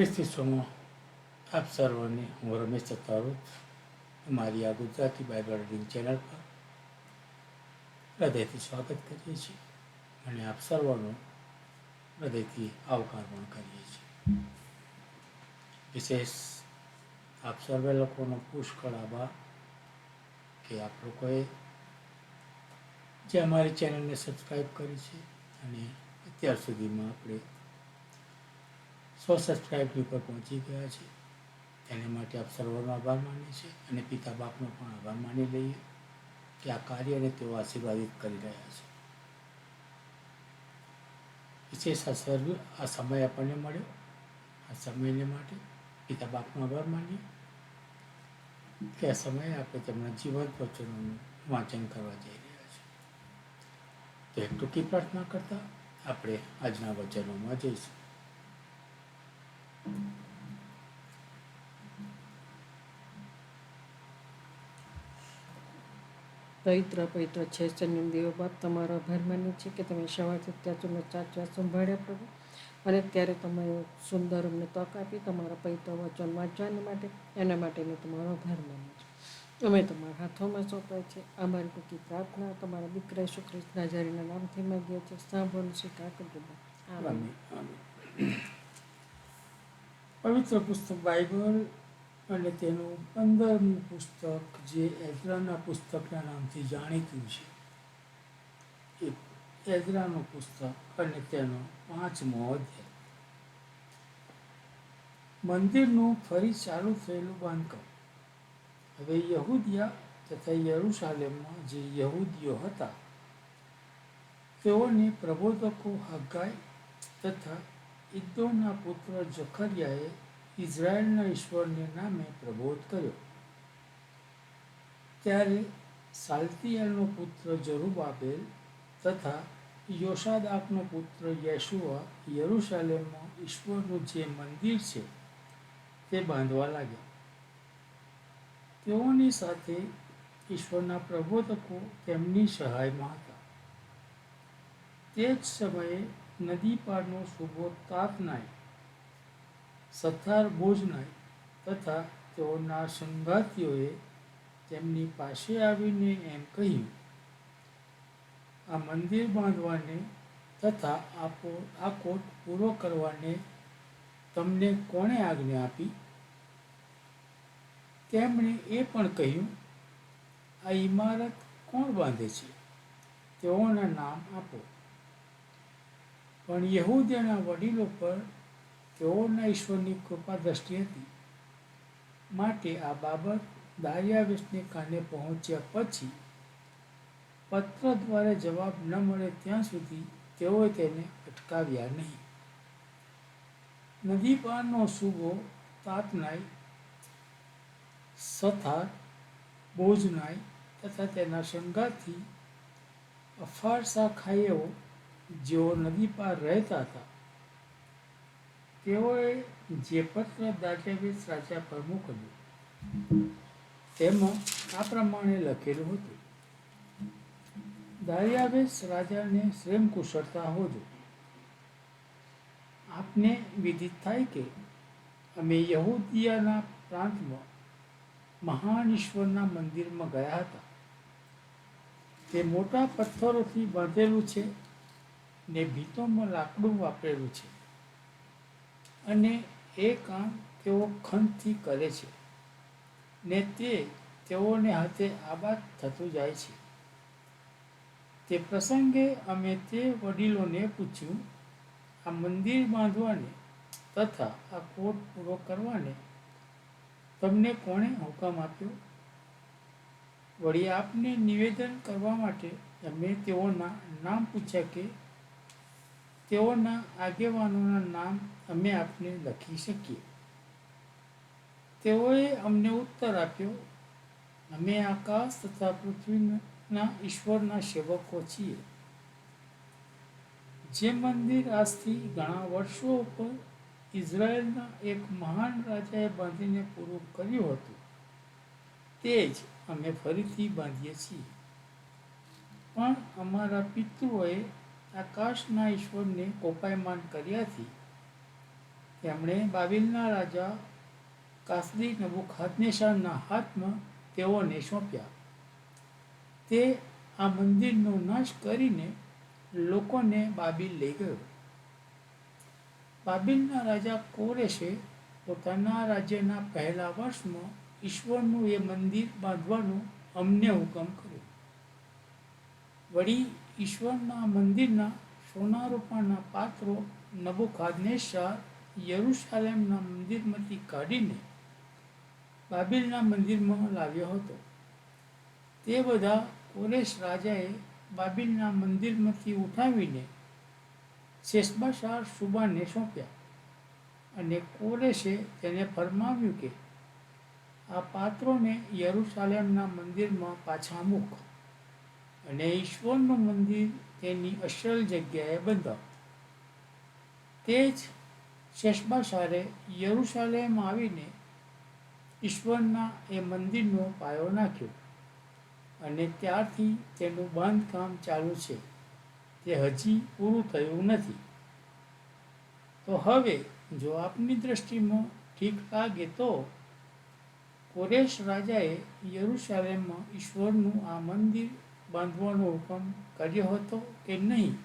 ખ્રિસ્તી સોમાં આપ સર્વને હું રમેશ ચતારોત મારી આ ગુજરાતી બાઇબલ રીડિંગ ચેનલ પર હૃદયથી સ્વાગત કરીએ છીએ અને આપ સર્વનો હૃદયથી આવકાર પણ કરીએ છીએ વિશેષ આપ સર્વે લોકોનો પુષ્કળ આભાર કે આપ લોકોએ જે અમારી ચેનલને સબસ્ક્રાઈબ કરી છે અને અત્યાર સુધીમાં આપણે સો સબસ્ક્રાઈબની ઉપર પહોંચી ગયા છે. તેને માટે આપ સર્વનો આભાર માનીએ છીએ અને પિતા બાપનો પણ આભાર માની લઈએ કે આ કાર્યને તેઓ આશીર્વાદિત કરી રહ્યા છે. વિશેષ આ સર્વ, આ સમય આપણને મળ્યો. આ સમયને માટે પિતા બાપનો આભાર માનીએ કે આ સમયે આપણે તેમના જીવન વચનોનું વાંચન કરવા જઈ રહ્યા છીએ. તો એક ટૂંકી પ્રાર્થના કરતા આપણે આજના વચનોમાં જઈશું. પવિત્ર પવિત્ર છે ચન્યમ દેવો બાપ, તમારો આભાર માનું છે કે તમે સવારથી ત્યાં સુધી ચાચા સંભાળ્યા પ્રભુ. અને ત્યારે તમે સુંદર અમને તક આપી, તમારા પવિત્ર વચન વાંચવાને માટે, એના માટે મેં તમારો આભાર માનું છે. અમે તમારા હાથોમાં સોંપાય છે. અમારી ટૂંકી પ્રાર્થના, તમારા દીકરા ઈસુ નાજારીના નામથી માંગીએ છીએ. સાંભળવાનું સ્વીકાર કરજો બાપ. પવિત્ર પુસ્તક બાઇબલ અને તેનું પંદરમું પુસ્તક જે એઝરાના પુસ્તકના નામથી જાણીતું છે એ એઝરાનું પુસ્તક અને તેનો પાંચમો અધ્યાય મંદિરનું ફરી ચાલુ થયેલું બાંધકામ હવે યહૂદિયા તથા યરુશાલેમમાં જે યહૂદીઓ હતા તેઓને પ્રબોધકો હગાઈ તથા ઇદ્દોના પુત્ર જખરિયાએ ઇઝરાયલના ઈશ્વરને નામે પ્રબોધ કર્યો. ત્યારે સાલ્તિયાલનો પુત્ર જરુબાબેલ તથા યોશાદાકનો પુત્ર યશુઆ યરુશાલેમમાં ઈશ્વરનું જે મંદિર છે તે બાંધવા લાગ્યા. તેઓની સાથે ઈશ્વરના પ્રબોધકો તેમની સહાયમાં હતા. તે જ સમયે નદી પારનો શુભો તાપ નાય, સથાર બોજનાય તથા તેઓના સંગાતીઓએ તેમની પાસે આવીને એમ કહ્યું, આ મંદિર બાંધવાને તથા આપો, આ કોટ પૂરો કરવાને તમને કોણે આજ્ઞા આપી? તેમણે એ પણ કહ્યું, આ ઇમારત કોણ બાંધે છે? તેઓના નામ આપો. પણ યહૂદીના વડીલો પર તેઓના ઈશ્વરની કૃપા દ્રષ્ટિ હતી. માટે આ બાબત દારિયાવેશને કાને પહોંચ્યા પછી પત્ર દ્વારા જવાબ ન મળે ત્યાં સુધી તેઓએ તેને અટકાવ્યા નહીં. નદી પારનો સુબો તાતનાય, સથાર, બોજનાય તથા તેના સંગાથી અફારસા ખાઈઓ જેઓ નદી પાર રહેતા હતા, તેઓએ જે પત્ર દાજાવેશ રાજા પર મોકલ્યું. તેમાં આ પ્રમાણે લખેલું હતું દારિયાવેશ રાજાને શ્રેમ કુશળતા હોજો. આપને વિદિત થાય કે અમે યહૂદિયાના પ્રાંતમાં મહાન ઈશ્વરના મંદિરમાં ગયા હતા. તે મોટા પથ્થરોથી બાંધેલું છે. ને ભીતોમાં લાકડું વાપરેલું છે. અને એ કામ તેઓ ખંતથી કરે છે. ને તે તેઓને હાથે આબાદ થતું જાય છે. તે પ્રસંગે અમે તે વડીલોને પૂછ્યું, આ મંદિર બાંધવાને તથા આ કોટ પૂરો કરવાને તમને કોણે હુકમ આપ્યો? વળી આપને નિવેદન કરવા માટે અમે તેઓના નામ પૂછ્યા કે તેઓના આગેવાનોના નામ અમે આપને લખી શકીએ. તેઓએ અમને ઉત્તર આપ્યો, અમે આકાશ તથા પૃથ્વીના ઈશ્વરના સેવકો છીએ. જે મંદિર આજથી ઘણા વર્ષો ઉપર ઇઝરાયલના એક મહાન રાજાએ બાંધીને પૂરું કર્યું હતું, તે જ અમે ફરીથી બાંધીએ છીએ. પણ અમારા પિતૃઓએ આકાશના ઈશ્વરને કોપાયમાન કર્યાથી તેમણે બાબિલના રાજા કાસદી નબુખાદનેશારના હાથમાં તેઓને સોંપ્યા. તે આ મંદિરનો નાશ કરીને લોકોને બાબિલ લઈ ગયો. બાબિલના રાજા કોરેશે પોતાના રાજ્યના પહેલા વર્ષમાં ઈશ્વરનું એ મંદિર બાંધવાનો અમને હુકમ કર્યો. વળી ઈશ્વરના મંદિરના સોનારૂપાના પાત્રો નબુખાદનેશાર યરુશાલેમના મંદિરમાંથી કાઢીને બાબિલના મંદિરમાં લાવ્યો હતો. તે બધા કોરેશ રાજાએ બાબિલના મંદિરમાંથી ઉઠાવીને શેષબાશાર સુબાને સોંપ્યા અને કોરેશે તેને ફરમાવ્યું કે, આ પાત્રોને યરુશાલેમના મંદિરમાં પાછા મૂક. અને ઈશ્વરનું મંદિર તેની અસલ જગ્યાએ બંધાવ તે જ શેષબાશારે યરુશાલેમ આવીને ઈશ્વરના એ મંદિરનો પાયો નાખ્યો અને ત્યારથી તેનું બાંધકામ ચાલુ છે. તે હજી પૂરું થયું નથી. તો હવે જો આપની દ્રષ્ટિમાં ઠીક લાગે તો કોરેશ રાજાએ યરુશાલેમમાં ઈશ્વરનું આ મંદિર બાંધવાનો હુકમ કર્યો હતો કે નહીં,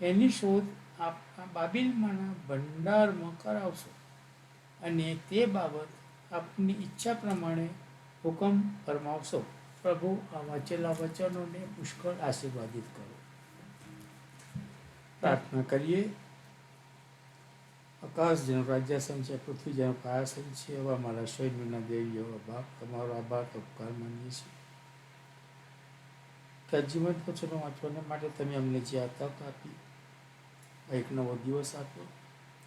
એની શોધ આપ બાબિલમાંના ભંડારમાં કરાવશો. અને તે બાબત આપની ઈચ્છા પ્રમાણે હુકમ ફરમાવશો. પ્રભુ, આ વાંચેલા વચનોને પુષ્કળ આશીર્વાદિત કરો. પ્રાર્થના કરીએ. આકાશ જેનો રાજ્યાસન છે, પૃથ્વી જેનો પાયાસન છે, એવા મારા સૈન્યના દેવી એવા બાપ, તમારો આભાર ઉપકાર માનીએ છીએ કે જીવંત વચનો વાંચવાને માટે તમે અમને જે આ તક આપી આ એક નવો દિવસ આપ્યો,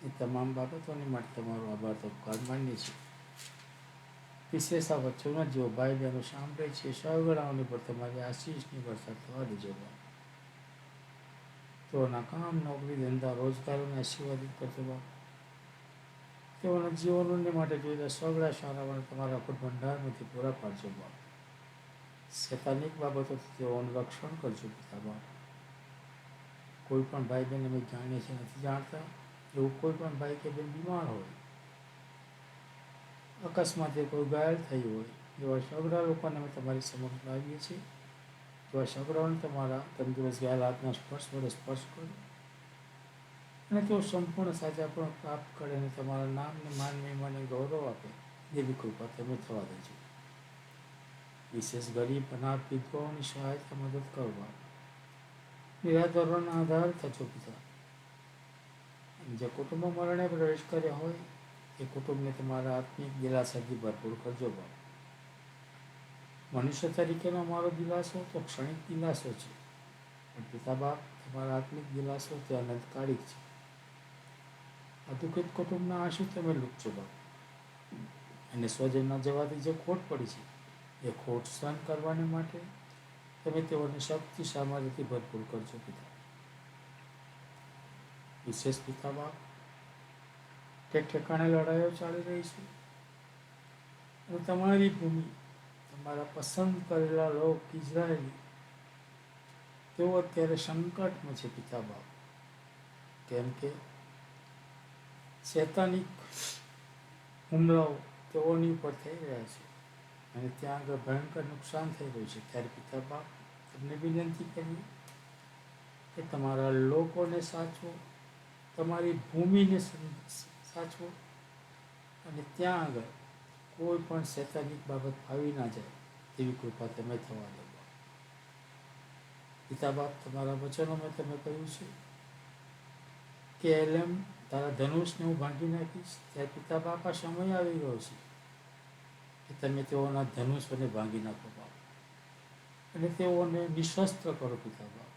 એ તમામ બાબતોને માટે તમારો આભાર તો ઉપકાર માનીએ છે. વિશેષ આ વચનો જેઓ ભાઈ બહેનો સાંભળે છે સગડાઓને પર તમારી આશીષની વરસાદ થવા દેજો તેઓના કામ, નોકરી, ધંધા, રોજગારોને આશીર્વાદિત કરજો બાપ તેઓના જીવનોને માટે જોઈતા સગડા સારા તમારા પર ભંડારમાંથી પૂરા પાડજો બાપ શૈતાનિક બાબતોથી તેઓનું રક્ષણ કરજો પિતા કોઈ પણ ભાઈ બહેન અમે જાણીએ છીએ, નથી જાણતા. એવું કોઈ પણ ભાઈ કે બેન બીમાર હોય. અકસ્માતે કોઈ ઘાયલ થયું હોય. એવા સગડા લોકોને અમે તમારી સમક્ષ લાવીએ છીએ. એવા સગડાઓને તમારા તંદુરસ્ત ઘાયલ હાથના સ્પર્શ વડે સ્પર્શ કરો. અને તેઓ સંપૂર્ણ સાજા પણ પ્રાપ્ત કરે અને તમારા નામને, માન, મહિમાને ગૌરવ આપે. એવી કૃપા તમે થવા દેજો. વિશેષ ગરીબ અનાથ વિધવાઓની સહાયતા મદદ કરવા નિરાધારોના આધાર થતો પિતા જે કુટુંબ મરણે પ્રવેશ કર્યા હોય એ કુટુંબને તમારા આત્મિક દિલાસાથી ભરપૂર કરજો બાપ મનુષ્ય તરીકેનો મારો દિલાસો તો ક્ષણિક દિલાસો છે પણ પિતા બાપ તમારા આત્મિક દિલાસો તે અનંતકાળિક છે દુઃખિત કુટુંબના આંસુ તમે લૂકજો બાપ અને સ્વજનના જવાથી જે ખોટ પડી છે એ ખોટ સહન કરવાને માટે તમે તેઓને શક્તિ સામર્થ્યથી ભરપૂર કરજો પિતા. વિશેષ પિતા બાપ ઠેક ઠેકાણે લડાઈઓ ચાલી રહી છે. અને તમારી ભૂમિ, તમારા પસંદ કરેલા લોક ઇઝરાયેલી તેઓ અત્યારે સંકટમાં છે પિતા બાપ. કેમ કે શૈતાનિક હુમલાઓ તેઓની ઉપર થઈ રહ્યા છે. અને ત્યાં આગળ ભયંકર નુકસાન થઈ રહ્યું છે. ત્યારે પિતા બાપ, તમને વિનંતી કરીએ કે તમારા લોકોને સાચવો, તમારી ભૂમિને સાચવો અને ત્યાં આગળ કોઈ પણ શૈતાનિક બાબત ફાવી ના જાય તેવી કૃપા તમે થવા દો. પિતા બાપ, તમારા વચનોમાં તમે કહ્યું છે કે એલેમ તારા ધનુષને હું ભાંગી નાખીશ. ત્યારે પિતા બાપ આ સમય આવી ગયો છે. કે તમે તેઓના ધનુષોને ભાંગી નાખો બાપ. અને તેઓને નિશસ્ત્ર કરો પિતા બાપ.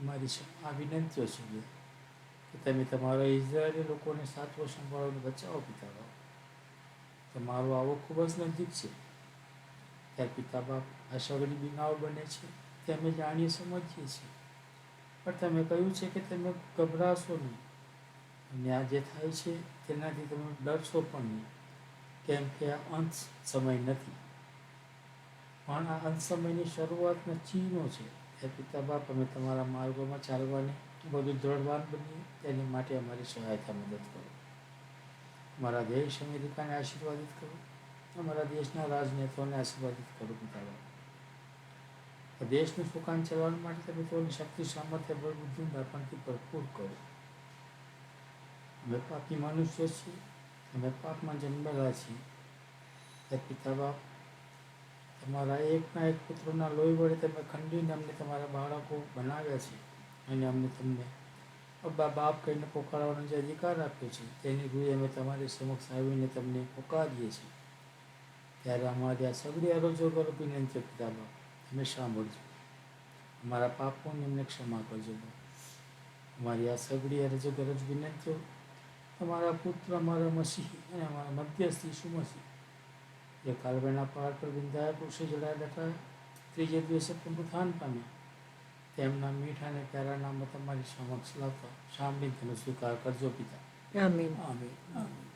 અમારી આ વિનંતીઓ છે કે તમે તમારા ઇઝરાયેલી લોકોને સાચવો સંભાળોને બચાવો પિતા બાપ. તમારો આવો ખૂબ જ નજીક છે. ત્યારે પિતા બાપ આ સગડી બીમાઓ બને છે, તે અમે જાણીએ, સમજીએ છીએ. પણ તમે કહ્યું છે કે તમે ગભરાશો નહીં. અને આ જે થાય છે, તેનાથી તમે ડરશો પણ નહીં. કેમ કે આ અંત સમય નથી. પણ આ અંત સમયની શરૂઆતના ચીનો છે. એ પિતા બાપ અમે તમારા માર્ગોમાં ચાલવાની બધું દ્રઢવાન બનીએ, તેની માટે અમારી સહાયતા મદદ કરો. અમારા દેશ અમેરિકાને આશીર્વાદિત કરો. અમારા દેશના રાજનેતાઓને આશીર્વાદિત કરો પિતા બાપ. દેશનું સુકાન ચલાવવા માટે તમે તેઓની શક્તિ, સામર્થ્ય, બળ બુદ્ધિ દાપણથી ભરપૂર કરો. અમે પાકી મનુષ્ય છીએ. અમે પાપમાં જન્મેલા છીએ. એ પિતા બાપ તમારા એકના એક પુત્રોના લોહી વડે તમે ખંડીને અમને તમારા બાળકો બનાવ્યા છે અને અમને તમને અબ્બા બાપ કહીને પોકારવાનો જે અધિકાર આપ્યો છે, તેની રૂએ અમે તમારી સમક્ષ આવીને તમને પોકારીએ છીએ. ત્યારે અમારી આ સગડી અરજો કરો વિનંતી પિતા બાપ તમે સાંભળજો. અમારા પાપોને એમને ક્ષમા કરજો અમારી આ સગડી અરજો ગરજ વિનંતીઓ તમારા પુત્ર અમારા મસીહ અને અમારા મધ્યસ્થ ઈસુ મસીહ જે કાલવેના પહાડ પર બિંધાયા પુરુષે જડાયા હતા ત્રીજે દિવસે પુનરુત્થાન પામ્યા. તેમના મીઠા અને પ્યારા નામ તમારી સમક્ષ લાવતા સાંભળી તેનો સ્વીકાર કરજો પિતા. આમીન. આમીન. આમીન.